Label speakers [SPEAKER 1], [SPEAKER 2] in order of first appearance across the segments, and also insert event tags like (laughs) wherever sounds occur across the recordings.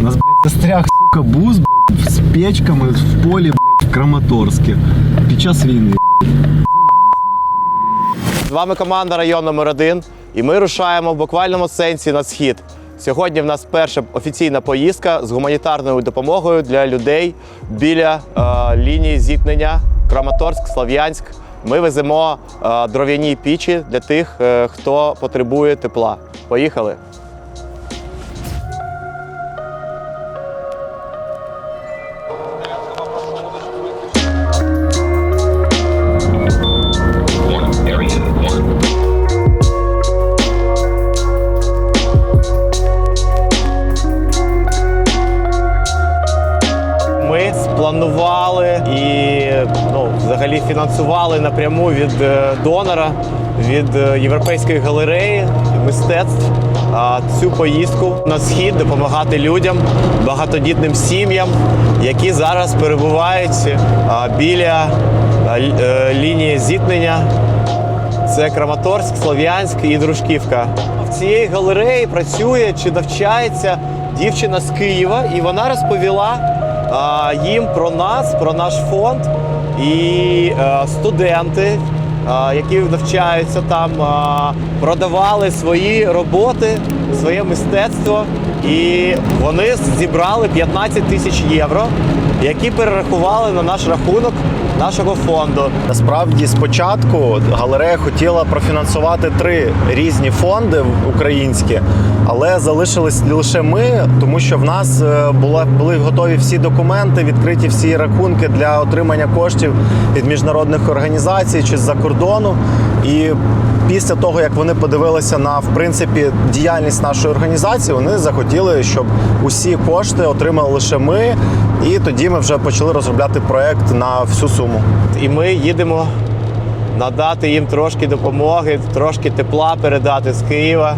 [SPEAKER 1] У нас, блядь, застряг, сука, бус, блядь, з печками в полі, блядь, в Краматорське. Під час війни.
[SPEAKER 2] З вами команда район номер 1 і ми рушаємо в буквальному сенсі на схід. Сьогодні в нас перша офіційна поїздка з гуманітарною допомогою для людей біля е, лінії зіткнення Краматорськ, Слов'янськ. Ми веземо е, дров'яні пічі для тих, е, хто потребує тепла. Поїхали! Фінансували напряму від е, донора, від е, Європейської галереї мистецтв цю поїздку на схід допомагати людям, багатодітним сім'ям, які зараз перебувають біля е, лінії зіткнення це Краматорськ, Слов'янськ і Дружківка. В цієї галереї працює чи навчається дівчина з Києва, і вона розповіла їм про нас, про наш фонд. І е, студенти, які навчаються там, продавали свої роботи, своє мистецтво. І вони зібрали 15 тисяч євро, які перерахували на наш рахунок нашого фонду.
[SPEAKER 1] Насправді, спочатку галерея хотіла профінансувати три різні фонди українські, але залишились лише ми, тому що в нас е, була, були готові всі документи, відкриті всі рахунки для отримання коштів від міжнародних організацій чи з-за кордону. І після того, як вони подивилися на в принципі діяльність нашої організації, вони захотіли, щоб усі кошти отримали лише ми. І тоді ми вже почали розробляти проект на всю суму.
[SPEAKER 2] І ми їдемо надати їм трошки допомоги, трошки тепла передати з Києва.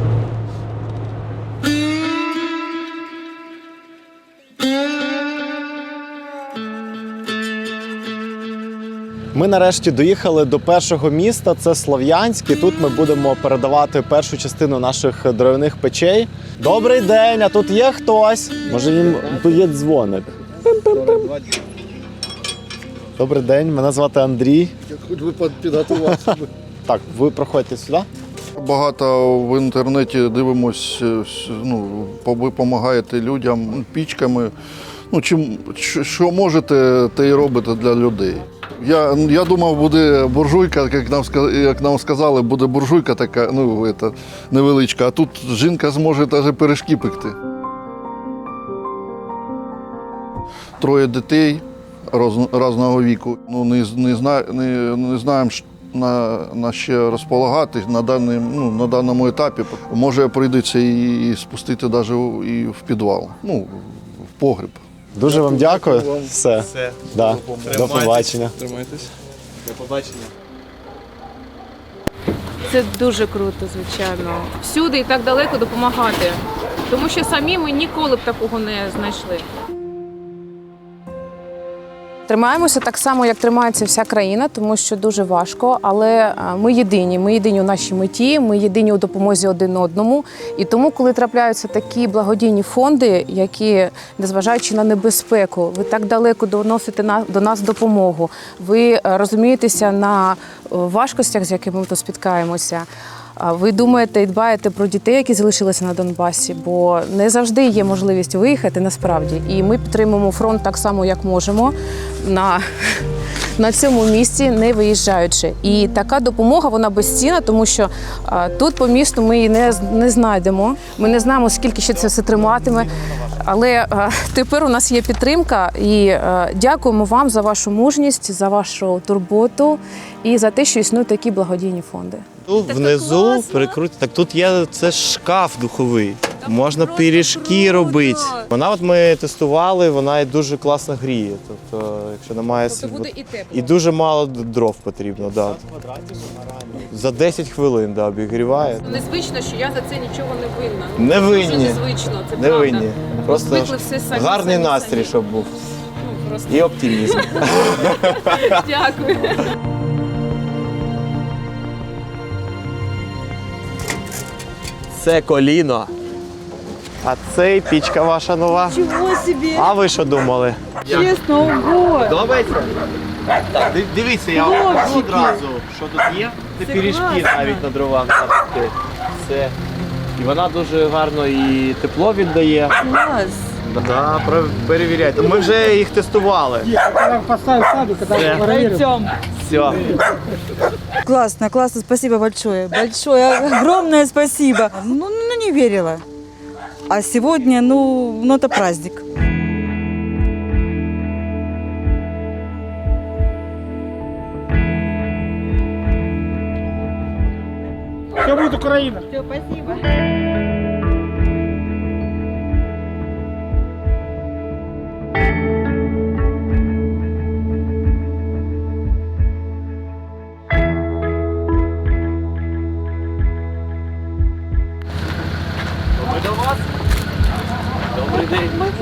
[SPEAKER 1] Ми нарешті доїхали до першого міста. Це Слов'янськ. І тут ми будемо передавати першу частину наших дровяних печей. Добрий день! А тут є хтось? Може, їм тут є дзвоник. Добрий день, мене звати Андрій.
[SPEAKER 3] Хоч би підготуватися. (laughs)
[SPEAKER 1] Так, ви проходьте сюди.
[SPEAKER 3] Багато в інтернеті дивимось, е, ну, ви допомагаєте людям пічками. Ну, чим, що- можете, те і робите для людей. Я, я думав, буде буржуйка, як нам, як нам сказали, буде буржуйка така, ну, это, невеличка, а тут жінка зможе навіть пиріжки пекти. Троє дітей різного віку. Ну, не, не, зна, не, не знаємо, на, на ще розполагати на, даний, ну, на даному етапі. Може, прийдеться і, і спустити навіть і в підвал, ну, в погріб.
[SPEAKER 1] Дуже вам дякую. Все.
[SPEAKER 2] Все.
[SPEAKER 1] Да. До побачення.
[SPEAKER 2] До побачення.
[SPEAKER 4] Це дуже круто, звичайно. Всюди і так далеко допомагати. Тому що самі ми ніколи б такого не знайшли.
[SPEAKER 5] Тримаємося так само, як тримається вся країна, тому що дуже важко. Але ми єдині. Ми єдині у нашій меті, ми єдині у допомозі один одному. І тому, коли трапляються такі благодійні фонди, які, незважаючи на небезпеку, ви так далеко доносите до нас допомогу. Ви е, розумієтеся на е, важкостях, з якими ми тут спіткаємося. Ви думаєте і дбаєте про дітей, які залишилися на Донбасі, бо не завжди є можливість виїхати насправді. І ми підтримуємо фронт так само, як можемо на, на цьому місці, не виїжджаючи. І така допомога вона безцінна, тому що а, тут по місту ми її не, з- не знайдемо. Ми не знаємо, скільки ще це все триматиме. Але а, тепер у нас є підтримка, і е, дякуємо вам за вашу мужність, за вашу турботу і за те, що існують такі благодійні фонди.
[SPEAKER 2] Тут внизу прикрут... Так тут є це шкаф духовий. Можна пиріжки робити. Вона от ми тестували, вона і дуже класно гріє. Тобто, якщо немає світла-
[SPEAKER 4] і тепло.
[SPEAKER 2] і дуже мало дров потрібно. Да. За 10 хвилин да, обігріває.
[SPEAKER 4] Незвично, що я за це нічого не винна.
[SPEAKER 2] Не
[SPEAKER 4] Дуже
[SPEAKER 2] винні.
[SPEAKER 4] незвично, це
[SPEAKER 2] Не
[SPEAKER 4] правда.
[SPEAKER 2] винні. Просто
[SPEAKER 4] Звикли все самі,
[SPEAKER 2] гарний
[SPEAKER 4] самі,
[SPEAKER 2] настрій,
[SPEAKER 4] самі.
[SPEAKER 2] щоб був.
[SPEAKER 4] Ну, просто
[SPEAKER 2] І оптимізм. (laughs) (laughs)
[SPEAKER 4] дякую.
[SPEAKER 2] Це коліно. А цей пічка ваша нова.
[SPEAKER 6] Чего себе!
[SPEAKER 2] А ви що думали?
[SPEAKER 6] Честно, ого!
[SPEAKER 2] Подобається? Так, ди- дивіться, я вам покажу одразу, що тут є. Це
[SPEAKER 6] Це
[SPEAKER 2] пиріжки
[SPEAKER 6] класно.
[SPEAKER 2] навіть на дровах. Це. І вона дуже гарно і тепло віддає.
[SPEAKER 6] Класс!
[SPEAKER 2] Да, про- перевіряйте. Ми вже їх тестували. Все.
[SPEAKER 6] Пойдем.
[SPEAKER 2] Все.
[SPEAKER 6] Классно, классно, спасибо большое. Большое, огромное спасибо. Ну, ну не верила. А сегодня, ну, ну это праздник.
[SPEAKER 2] Добрий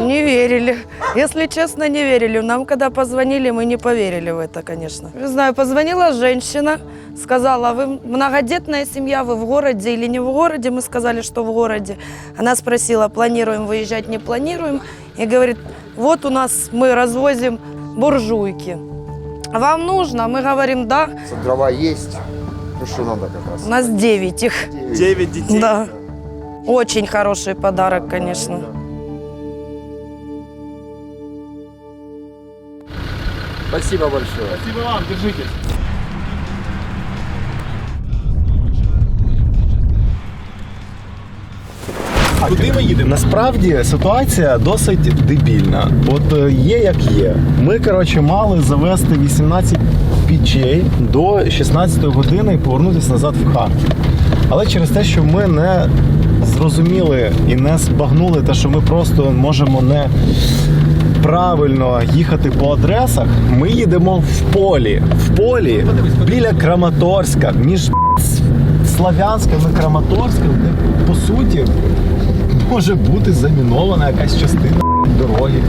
[SPEAKER 7] Не верили. Если честно, не верили. Нам, когда позвонили, мы не поверили в это, конечно. Не знаю, позвонила женщина, сказала, вы многодетная семья, вы в городе или не в городе? Мы сказали, что в городе. Она спросила, планируем выезжать, не планируем. И говорит, вот у нас мы развозим буржуйки. Вам нужно? Мы говорим, да.
[SPEAKER 8] Дрова есть. Ну что надо как раз?
[SPEAKER 7] У нас 9 их.
[SPEAKER 2] Дев'ять дітей.
[SPEAKER 7] Да. Очень хороший подарок, конечно.
[SPEAKER 8] Спасибо большое.
[SPEAKER 1] Куди ми їдемо? Насправді ситуація досить дебільна. От е, є як є. Ми, коротше, мали завести 18 пічей до 16 години і повернутися назад в Харків. Але через те, що ми не зрозуміли і не збагнули те, що ми просто можемо не правильно їхати по адресах, ми їдемо в полі. В полі біля Краматорська, між Славянським і Краматорським, де по суті може бути замінована якась частина дороги.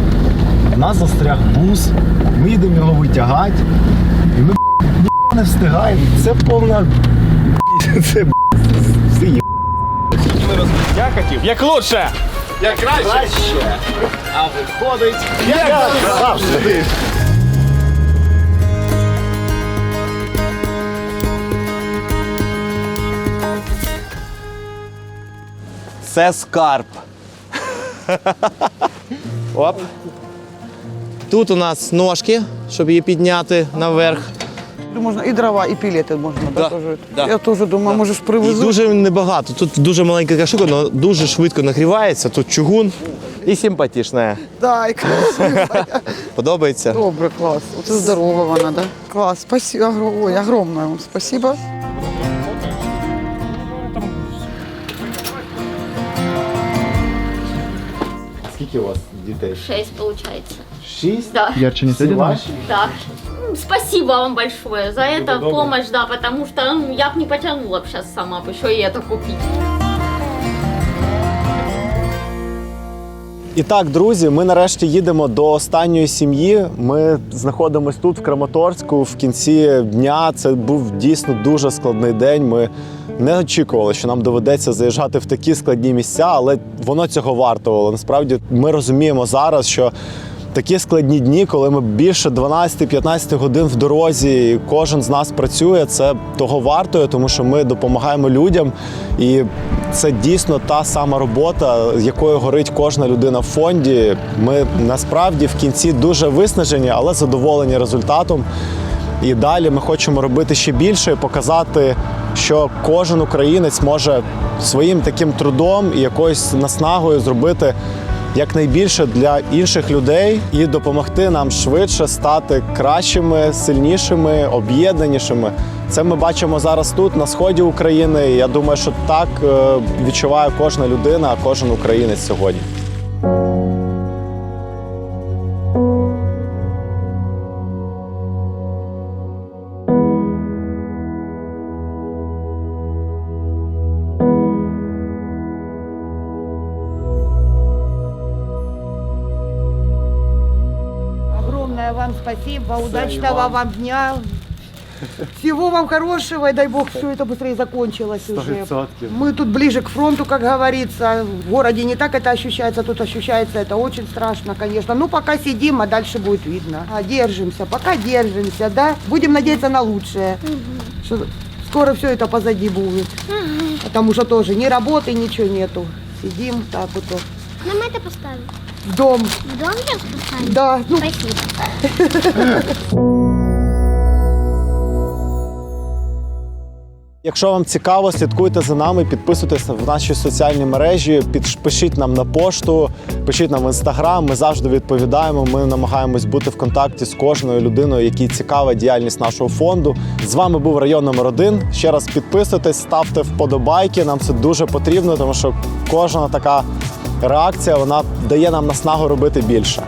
[SPEAKER 1] Нас застряг бус, ми їдемо його витягати, і ми ніхто не встигаємо. Це повна це все є.
[SPEAKER 2] Як лучше! Як краще! А виходить.
[SPEAKER 1] Я завжди.
[SPEAKER 2] Це скарб. Оп. Тут у нас ножки, щоб її підняти наверх
[SPEAKER 9] Можно и дрова, и пилеты можно, да,
[SPEAKER 2] Да,
[SPEAKER 9] тоже.
[SPEAKER 2] да.
[SPEAKER 9] Я тоже думаю, может,
[SPEAKER 2] І
[SPEAKER 9] привезу.
[SPEAKER 2] дуже небагато. Тут дуже маленька така штука, але дуже швидко нагрівається. Тут чугун і симпатична.
[SPEAKER 9] Да, и красиво. (laughs)
[SPEAKER 2] Подобається?
[SPEAKER 9] Добрый, класс. Вот это здорово она, да? Класс, спасибо. огро- Ой, огромное вам спасибо.
[SPEAKER 1] Скільки у вас дітей?
[SPEAKER 10] Шесть получается.
[SPEAKER 1] Шість?
[SPEAKER 10] Да.
[SPEAKER 1] Ярче не ваші?
[SPEAKER 10] Да. М, Спасибо вам большое за это помощь, да, потому что м, я бы не потянула бы сейчас сама бы еще и это купить.
[SPEAKER 1] І так, друзі, ми нарешті їдемо до останньої сім'ї. Ми знаходимось тут, в Краматорську, в кінці дня. Це був дійсно дуже складний день. Ми не очікували, що нам доведеться заїжджати в такі складні місця, але воно цього вартувало. Насправді, ми розуміємо зараз, що такі складні дні, коли ми більше 12-15 годин в дорозі, і кожен з нас працює, це того вартує, тому що ми допомагаємо людям. І це дійсно та сама робота, якою горить кожна людина в фонді. Ми насправді в кінці дуже виснажені, але задоволені результатом. І далі ми хочемо робити ще більше і показати, що кожен українець може своїм таким трудом і якоюсь наснагою зробити якнайбільше для інших людей і допомогти нам швидше стати кращими, сильнішими, об'єднанішими. Це ми бачимо зараз тут, на сході України. Я думаю, що так е, відчуває кожна людина, кожен українець сьогодні.
[SPEAKER 11] Спасибо, удачного вам дня. Всего вам хорошего, и дай бог, все это быстрее закончилось уже. Мы тут ближе к фронту, как говорится. В городе не так это ощущается, тут ощущается это очень страшно, конечно. Ну, пока сидим, а дальше будет видно. А, держимся, пока держимся, да. Будем надеяться на лучшее. Что скоро все это позади будет. Потому что тоже ни работы, ничего нету. Сидим так вот. вот.
[SPEAKER 10] Нам это поставить.
[SPEAKER 11] В дом.
[SPEAKER 10] В дом сейчас поставить?
[SPEAKER 11] Да, ну,
[SPEAKER 10] Спасибо.
[SPEAKER 1] Якщо вам цікаво, слідкуйте за нами, підписуйтесь в наші соціальні мережі, пишіть нам на пошту, пишіть нам в інстаграм. Ми завжди відповідаємо. Ми намагаємось бути в контакті з кожною людиною, якій цікава діяльність нашого фонду. З вами був район номер один. Ще раз підписуйтесь, ставте вподобайки. Нам це дуже потрібно, тому що кожна така реакція вона дає нам наснагу робити більше.